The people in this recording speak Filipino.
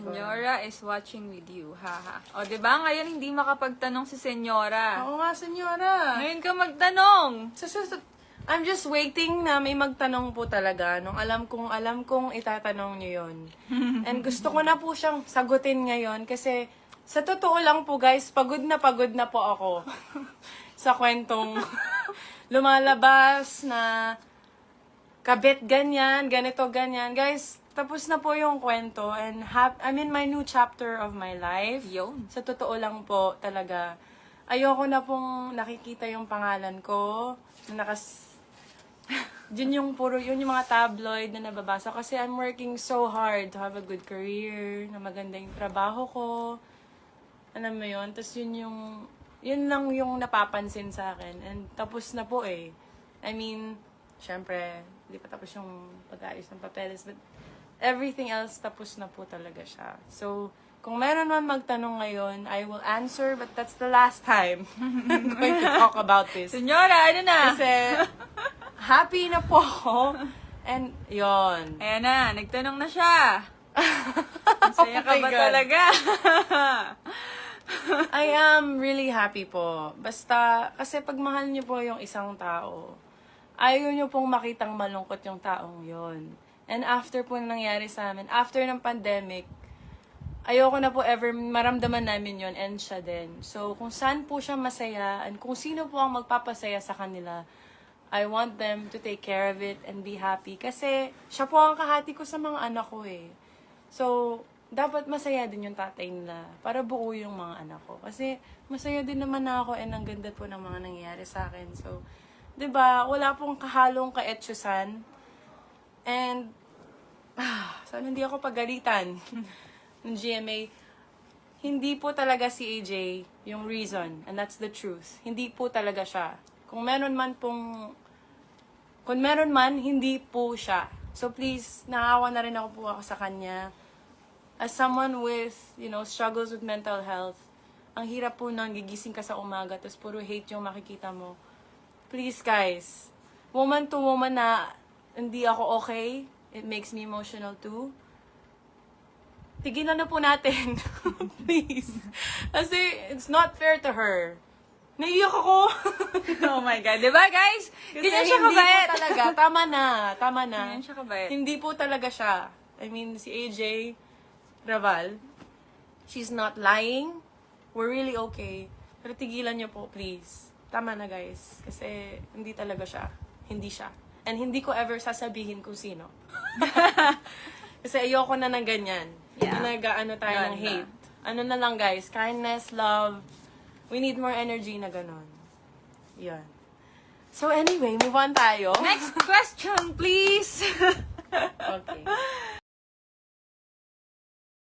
Senyora is watching with you, haha. O, di ba? Ngayon hindi makapagtanong si Senyora. Oo nga, senyora. Ngayon ka magtanong. Sa susunod, I'm just waiting na may magtanong po talaga nung alam kong alam kong itatanong niyo yon. And gusto ko na po siyang sagutin ngayon kasi sa totoo lang po guys, pagod na pagod na po ako sa kwentong lumalabas na kabit ganyan, ganito ganyan. Guys, tapos na po yung kwento and hap- I'm in my new chapter of my life. Yun. Sa totoo lang po, talaga. Ayoko na pong nakikita yung pangalan ko. Na nakas... yun yung puro, yun yung mga tabloid na nababasa. Kasi I'm working so hard to have a good career, na maganda yung trabaho ko. Alam mo yun? Tapos yun yung... Yun lang yung napapansin sa akin. And tapos na po eh. I mean, syempre, hindi pa tapos yung pag-ayos ng papeles. But everything else, tapos na po talaga siya. So, kung meron man magtanong ngayon, I will answer, but that's the last time I'm going to talk about this. Senyora, ano na? Kasi, happy na po ako. And, yon. Ayan na, nagtanong na siya. Masaya ka Oh my ba God. talaga? I am really happy po. Basta, kasi pag mahal niyo po yung isang tao, ayaw niyo pong makitang malungkot yung taong yon. And after po na nangyari sa amin, after ng pandemic, ayoko na po ever maramdaman namin yon and siya din. So, kung saan po siya masaya, and kung sino po ang magpapasaya sa kanila, I want them to take care of it and be happy. Kasi, siya po ang kahati ko sa mga anak ko eh. So, dapat masaya din yung tatay nila para buo yung mga anak ko. Kasi, masaya din naman ako and ang ganda po ng mga nangyayari sa akin. So, 'di ba wala pong kahalong kaetsyusan. And, ah, sana hindi ako pagalitan ng GMA. Hindi po talaga si AJ yung reason. And that's the truth. Hindi po talaga siya. Kung meron man pong... Kung meron man, hindi po siya. So please, naawa na rin ako po ako sa kanya. As someone with, you know, struggles with mental health, ang hirap po nang gigising ka sa umaga, tapos puro hate yung makikita mo. Please, guys. Woman to woman na hindi ako okay, it makes me emotional too tigilan na po natin. Please. Kasi it's not fair to her. Naiiyak ako. oh my God. Di ba, guys? Kasi Ganyan siya hindi kabait. po talaga. Tama na. Tama na. Ganyan siya kabait. Hindi po talaga siya. I mean, si AJ Raval, she's not lying. We're really okay. Pero tigilan niyo po, please. Tama na, guys. Kasi hindi talaga siya. Hindi siya. And hindi ko ever sasabihin kung sino. Kasi ayoko na ng ganyan. Yeah. Na nag-ano tayo ng Ganda. hate. Ano na lang, guys. Kindness, love. We need more energy na ganon. Yan. So anyway, move on tayo. Next question, please. Okay.